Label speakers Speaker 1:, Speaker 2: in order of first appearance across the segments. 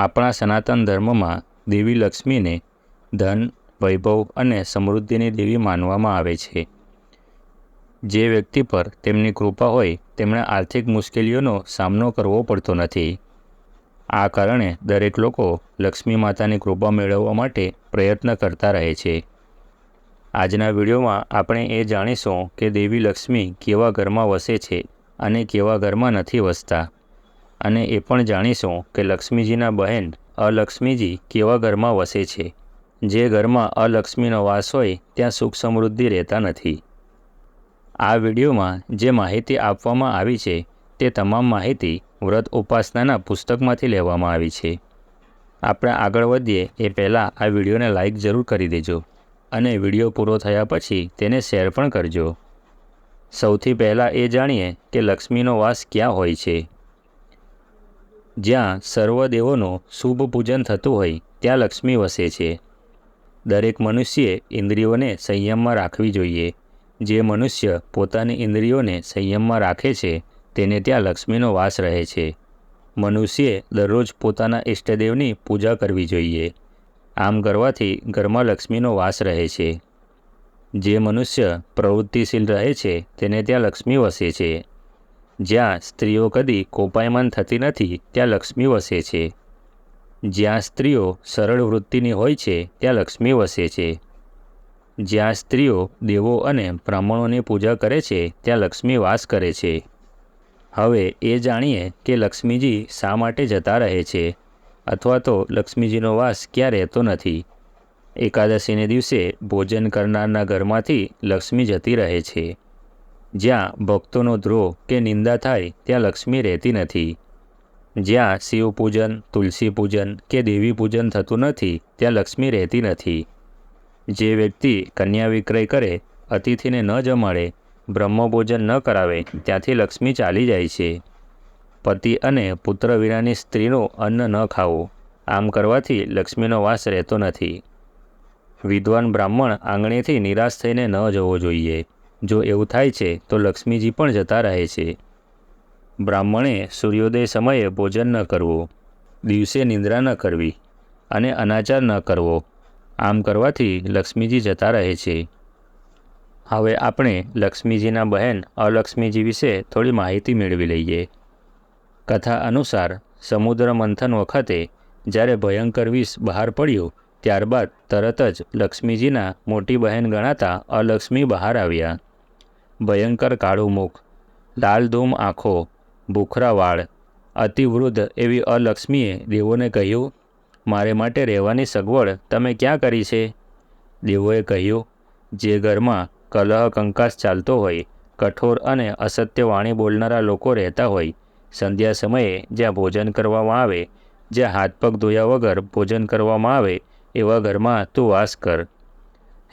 Speaker 1: આપણા સનાતન ધર્મમાં દેવી લક્ષ્મીને ધન, વૈભવ અને સમૃદ્ધિની દેવી માનવામાં આવે છે. જે વ્યક્તિ પર તેમની કૃપા હોય, તેમણે આર્થિક મુશ્કેલીઓનો સામનો કરવો પડતો નથી. આ કારણે દરેક લોકો લક્ષ્મી માતાની કૃપા મેળવવા માટે પ્રયત્ન કરતા રહે છે. આજના વિડીયોમાં આપણે એ જાણીશું કે દેવી લક્ષ્મી કેવા ઘરમાં વસે છે અને કેવા ઘરમાં નથી વસતા. અને એ પણ જાણીશું કે લક્ષ્મીજીના બહેન અલક્ષ્મીજી કેવા ઘરમાં વસે છે. જે ઘરમાં અલક્ષ્મીનો વાસ હોય ત્યાં સુખ સમૃદ્ધિ રહેતા નથી. આ વિડીયોમાં જે માહિતી આપવામાં આવી છે તે તમામ માહિતી વ્રત ઉપાસનાના પુસ્તકમાંથી લેવામાં આવી છે. આપણે આગળ વધીએ એ પહેલાં આ વિડીયોને લાઈક જરૂર કરી દેજો અને વીડિયો પૂરો થયા પછી તેને શેર પણ કરજો. સૌથી પહેલાં એ જાણીએ કે લક્ષ્મીનો વાસ ક્યાં હોય છે. જ્યાં સર્વદેવોનું શુભ પૂજન થતું હોય, ત્યાં લક્ષ્મી વસે છે. દરેક મનુષ્યે ઇન્દ્રિયોને સંયમમાં રાખવી જોઈએ. જે મનુષ્ય પોતાની ઇન્દ્રિયોને સંયમમાં રાખે છે, તેને ત્યાં લક્ષ્મીનો વાસ રહે છે. મનુષ્યે દરરોજ પોતાના ઇષ્ટદેવની પૂજા કરવી જોઈએ. આમ કરવાથી ઘરમાં લક્ષ્મીનો વાસ રહે છે. જે મનુષ્ય પ્રવૃત્તિશીલ રહે છે, તેને ત્યાં લક્ષ્મી વસે છે. જ્યાં સ્ત્રીઓ કદી કોપાયમાન થતી નથી, ત્યાં લક્ષ્મી વસે છે. જ્યાં સ્ત્રીઓ સરળ વૃત્તિની હોય છે, ત્યાં લક્ષ્મી વસે છે. જ્યાં સ્ત્રીઓ દેવો અને બ્રાહ્મણોની પૂજા કરે છે, ત્યાં લક્ષ્મી વાસ કરે છે. હવે એ જાણીએ કે લક્ષ્મીજી શા માટે જતા રહે છે, અથવા તો લક્ષ્મીજીનો વાસ ક્યાં રહેતો નથી. એકાદશીને દિવસે ભોજન કરનારના ઘરમાંથી લક્ષ્મી જતી રહે છે. જ્યાં ભક્તોનો ધ્રોહ કે નિંદા થાય ત્યાં લક્ષ્મી રહેતી નથી. જ્યાં શિવ પૂજન તુલસી પૂજન કે દેવી પૂજન થતું નથી ત્યાં લક્ષ્મી રહેતી નથી. જે વ્યક્તિ કન્યા વિક્રય કરે, અતિથિને ન જમાડે, બ્રહ્મભોજન ન કરાવે ત્યાંથી લક્ષ્મી ચાલી જાય છે. પતિ અને પુત્ર વિનાની સ્ત્રીનું અન્ન ન ખાવું, આમ કરવાથી લક્ષ્મીનો વાસ રહેતો નથી. વિદ્વાન બ્રાહ્મણ આંગણેથી નિરાશ થઈને ન જવો જોઈએ. જો એવું થાય છે, તો લક્ષ્મીજી પણ જતા રહે છે. બ્રાહ્મણે સૂર્યોદય સમયે ભોજન ન કરવું, દિવસે નિંદ્રા ન કરવી અને અનાચાર ન કરવો. આમ કરવાથી લક્ષ્મીજી જતા રહે છે. હવે આપણે લક્ષ્મીજીના બહેન અલક્ષ્મીજી વિશે થોડી માહિતી મેળવી લઈએ. કથા અનુસાર સમુદ્ર મંથન વખતે જ્યારે ભયંકર વિષ બહાર પડ્યું, ત્યારબાદ તરત જ લક્ષ્મીજીના મોટી બહેન ગણાતા અલક્ષ્મી બહાર આવ્યા. ભયંકર કાળું મુખ, લાલ ધૂમ આંખો, ભૂખરા વાળ, અતિવૃદ્ધ એવી અલક્ષ્મીએ દેવોને કહ્યું, મારે માટે રહેવાની સગવડ તમે ક્યાં કરી છે? દેવોએ કહ્યું, જે ઘરમાં કલહ કંકાસ ચાલતો હોય, કઠોર અને અસત્ય વાણી બોલનારા લોકો રહેતા હોય, સંધ્યા સમયે જ્યાં ભોજન કરવામાં આવે, જ્યાં હાથ પગ ધોયા વગર ભોજન કરવામાં આવે, એવા ઘરમાં તું વાસ કર.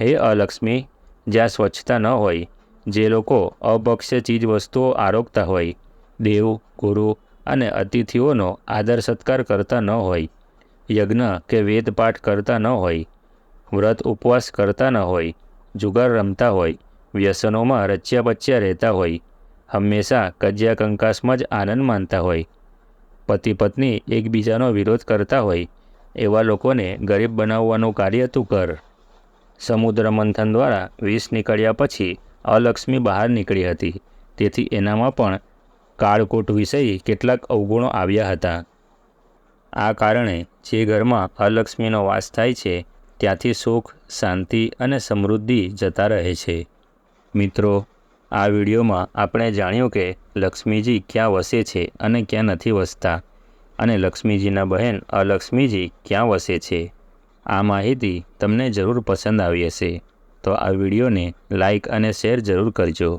Speaker 1: હે અલક્ષ્મી, જ્યાં સ્વચ્છતા ન હોય જે લોકો અભક્ષ્ય ચીજ વસ્તુઓ આરોગતા હોય, દેવ, ગુરુ અને અતિથિઓનો આદર સત્કાર કરતા ન હોય, યજ્ઞ કે વેદપાઠ કરતા ન હોય, વ્રત ઉપવાસ કરતા ન હોય, જુગાર રમતા હોય, વ્યસનોમાં રચ્યા પચ્યા રહેતા હોય, હંમેશા કજિયા કંકાસમાં જ આનંદ માનતા હોય, પતિ પત્ની એકબીજાનો વિરોધ કરતા હોય, એવા લોકોને ગરીબ બનાવવાનું કાર્ય તું કર. સમુદ્ર મંથન દ્વારા વિષ નીકળ્યા પછી અલક્ષ્મી બહાર નીકળી હતી. તેથી એનામાં પણ કાળકોટ વિષય કેટલાક અવગુણો આવ્યા હતા. આ કારણે જે ઘરમાં અલક્ષ્મીનો વાસ થાય છે, ત્યાંથી સુખ, શાંતિ અને સમૃદ્ધિ જતા રહે છે. મિત્રો, આ વિડીયોમાં આપણે જાણ્યું કે લક્ષ્મીજી ક્યાં વસે છે અને ક્યાં નથી વસતા અને લક્ષ્મીજીના બહેન અલક્ષ્મીજી ક્યાં વસે છે. આ માહિતી તમને જરૂર પસંદ આવી હશે. તો આ વિડીયોને લાઇક અને શેર જરૂર કરજો.